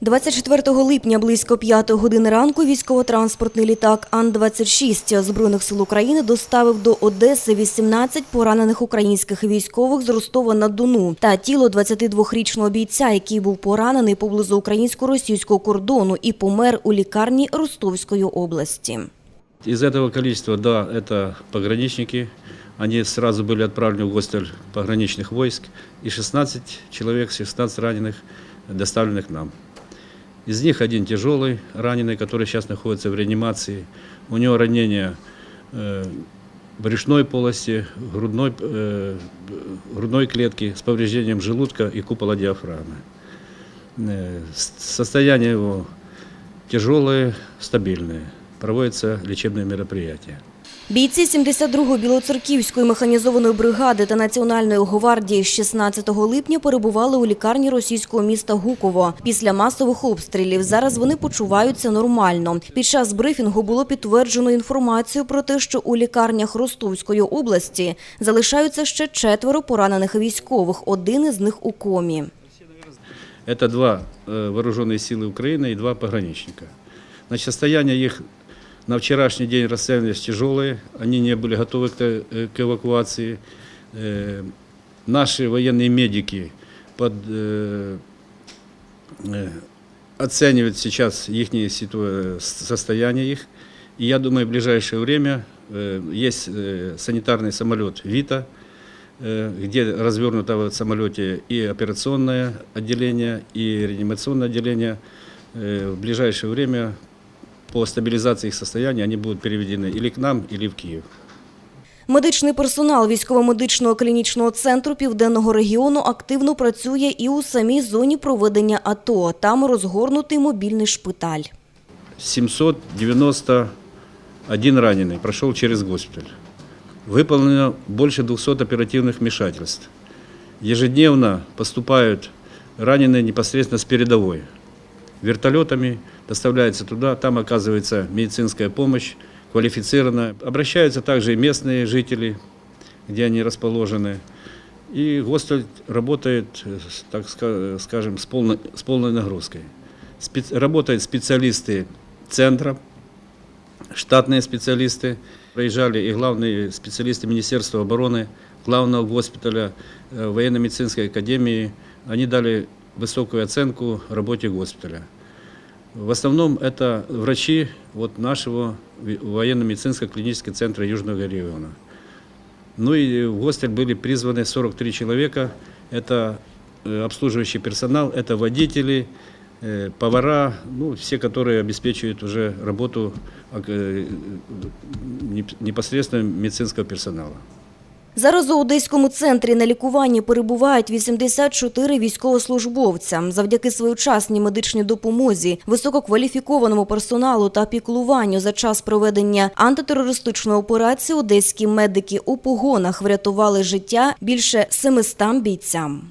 24 липня близько 5 години ранку військово-транспортний літак Ан-26 Збройних сил України доставив до Одеси 18 поранених українських військових з Ростова-на-Дону та тіло 22-річного бійця, який був поранений поблизу українсько-російського кордону і помер у лікарні Ростовської області. Из этого количества, да, это пограничники. Они сразу были отправлены в госпиталь пограничных войск. И 16 человек, 16 раненых, доставленных нам. Из них один тяжелый раненый, который сейчас находится в реанимации. У него ранение э, брюшной полости, грудной, э, грудной клетки с повреждением желудка и купола диафрагмы. Э, состояние его тяжелое, стабильное. Проводятся лечебные мероприятия. Бійці 72-ї білоцерківської механізованої бригади та Національної гвардії з 16 липня перебували у лікарні російського міста Гуково. Після масових обстрілів зараз вони почуваються нормально. Під час брифінгу було підтверджено інформацію про те, що у лікарнях Ростовської области залишаються ще четверо поранених військових. Один із них у комі. Это два э, вооруженные силы Украины и два пограничника. Значит, состояние их на вчерашний день расценивались тяжелые, они не были готовы к, эвакуации. Наши военные медики под, оценивают сейчас их состояние их. И я думаю, в ближайшее время есть санитарный самолет «Вита», где развернуто в самолете и операционное отделение, и реанимационное отделение. В ближайшее время по стабилизации их состояния они будут переведены или к нам, или в Киев. Медичний персонал військово-медичного клінічного центру Південного регіону активно працює і у самій зоні проведення АТО. Там розгорнутий мобільний шпиталь. 791 раненый прошел через госпиталь. Выполнено больше 200 оперативных вмешательств. Ежедневно поступают раненые непосредственно с передовой. Вертолетами доставляются туда, там оказывается медицинская помощь, квалифицированная. Обращаются также и местные жители, где они расположены. И госпиталь работает, так ска- скажем, с полной, с полной нагрузкой. Спец- работают специалисты центра, штатные специалисты. Проезжали и главные специалисты Министерства обороны, главного госпиталя, э, военно-медицинской академии. Они дали высокую оценку работе госпиталя. В основном это врачи вот нашего военно-медицинского клинического центра Южного региона. Ну и в госпиталь были призваны 43 человека. Это э, обслуживающий персонал, это водители, э, повара, ну, все, которые обеспечивают уже работу э, неп- непосредственно медицинского персонала. Зараз у Одеському центрі на лікуванні перебувають 84 військовослужбовця. Завдяки своєчасній медичній допомозі, висококваліфікованому персоналу та піклуванню за час проведення антитерористичної операції одеські медики у погонах врятували життя більше 700 бійцям.